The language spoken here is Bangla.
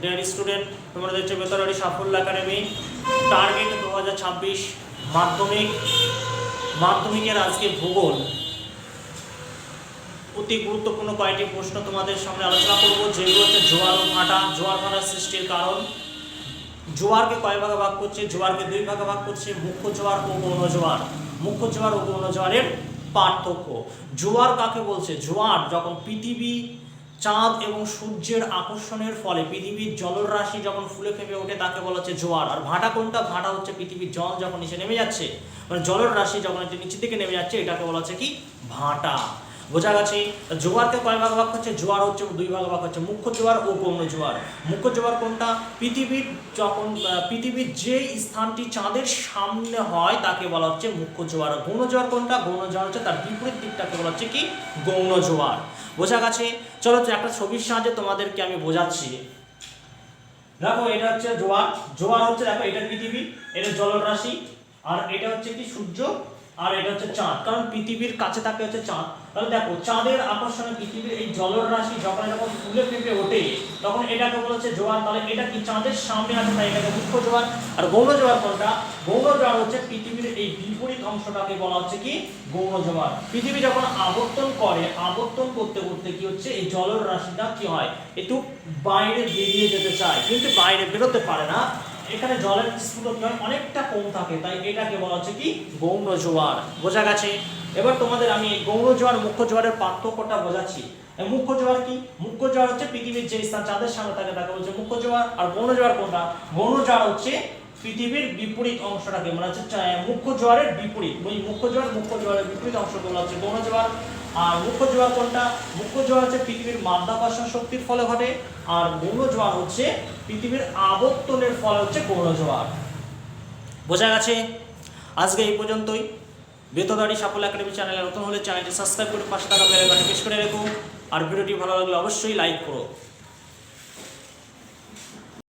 ডিয়ার স্টুডেন্ট তোমরা দেখছ বেতনারি সাফল্য একাডেমি টার্গেট দু হাজার ছাব্বিশ মাধ্যমিক, মাধ্যমিকের আজকে ভূগোল। অতি গুরুত্বপূর্ণ কয়েকটি প্রশ্ন তোমাদের সামনে আলোচনা করব, যেগুলো হচ্ছে জোয়ার ও ভাটা। জোয়ার ভাটার সৃষ্টির কারণ। জোয়ারকে কয় ভাগে ভাগ করছে? জোয়ারকে দুই ভাগে ভাগ করছে, মুখ্য জোয়ার ও গৌণ জোয়ার। মুখ্য জোয়ার ও গৌণ জোয়ারের পার্থক্য। জোয়ার কাকে বলছে? জোয়ার যখন পৃথিবী চাঁদ এবং সূর্যের আকর্ষণের ফলে পৃথিবীর জলরাশি যখন ফুলে ফেপে ওঠে, তাকে বলা হচ্ছে জোয়ার। আর ভাটা কোনটা? ভাটা হচ্ছে পৃথিবীর জল যখন নিচে নেমে যাচ্ছে। মানে জলের রাশি যখন নিচে নিচের দিকে নেমে যাচ্ছে, এটাকে বলা হচ্ছে কি? ভাটা। বোঝা গেছে জোয়ারকে কয় ভাগ ভাগ হচ্ছে জোয়ার হচ্ছে দুই ভাগ ভাগ হচ্ছে মুখ্য জোয়ার ও গৌণ জোয়ার। মুখ্য জোয়ার কোনটা? পৃথিবীর যখন পৃথিবীর যে স্থানটি চাঁদের সামনে হয়, তাকে বলা হচ্ছে মুখ্য জোয়ার। গৌণ জোয়ার কোনটা? গৌণ জোয়ার হচ্ছে তার বিপরীত দিকটাকে বলা হচ্ছে কি? গৌণ জোয়ার। বোঝা গেছে চলো একটা ছবির সাহায্যে তোমাদেরকে আমি বোঝাচ্ছি। দেখো, এটা হচ্ছে জোয়ার। জোয়ার হচ্ছে, দেখো, এটা পৃথিবী, এটা জলরাশি, আর এটা হচ্ছে কি সূর্য আর এটা হচ্ছে চাঁদ। কারণ পৃথিবীর কাছে থাকে হচ্ছে চাঁদ। তাহলে দেখো, চাঁদের আকর্ষণে পৃথিবীর এই জলের রাশি যখন যখন ফুলে ফেপে ওঠে, তখন এটাকে বলা হচ্ছে জোয়ার। তাহলে এটা কি চাঁদের সামনে আছে? তাই এটাকে মুখ্য জোয়ার। আর গৌণ জোয়ার কোনটা? গৌণ জোয়ার হচ্ছে পৃথিবীর এই বিপরীত অংশটাকে বলা হচ্ছে কি? গৌণ জোয়ার। পৃথিবী যখন আবর্তন করে, আবর্তন করতে করতে কি হচ্ছে? এই জলের রাশিটা কি হয়? একটু বাইরে বেরিয়ে যেতে চায়। কিন্তু বাইরে বেরোতে পারে না। এখানে জলের স্ফুটন অনেকটা কম থাকে, তাই এটাকে বলা হচ্ছে কি গৌণ জোয়ার। বোঝা গেছে? এবার তোমাদের আমি গৌণ জোয়ার, মুখ্য জোয়ারের পার্থক্যটা বোঝাচ্ছি। মুখ্য জোয়ার কি? মুখ্য জোয়ার হচ্ছে পৃথিবীর যে স্থান চাঁদের সামনে থাকে তাকে বলছে মুখ্য জোয়ার। আর গৌণ জোয়ার কোনটা? গৌণ জোয়ার হচ্ছে পৃথিবীর বিপরীত অংশটাকে মানে হচ্ছে মুখ্য জোয়ারের বিপরীত। ওই মুখ্য জোয়ার, মুখ্য জোয়ারের বিপরীত অংশকে বলা হচ্ছে গৌণ জোয়ার। আর মুখ্য জোয়ার কোনটা? মুখ্য জোয়ার হচ্ছে পৃথিবীর মাধ্যাকর্ষণ শক্তির ফলে ঘটে, আর জোয়ার হচ্ছে পৃথিবীর আবর্তনের ফলে হচ্ছে গৌণ বোঝা গেছে? আজকে এই পর্যন্তই। বেতদারি সাফল্য একাডেমি চ্যানেলে নতুন হলে চ্যানেলটি সাবস্ক্রাইব করে পাশে থাকা বেল আইকনটি প্রেস করে রেখো। আর ভিডিওটি ভালো লাগলে অবশ্যই লাইক করো।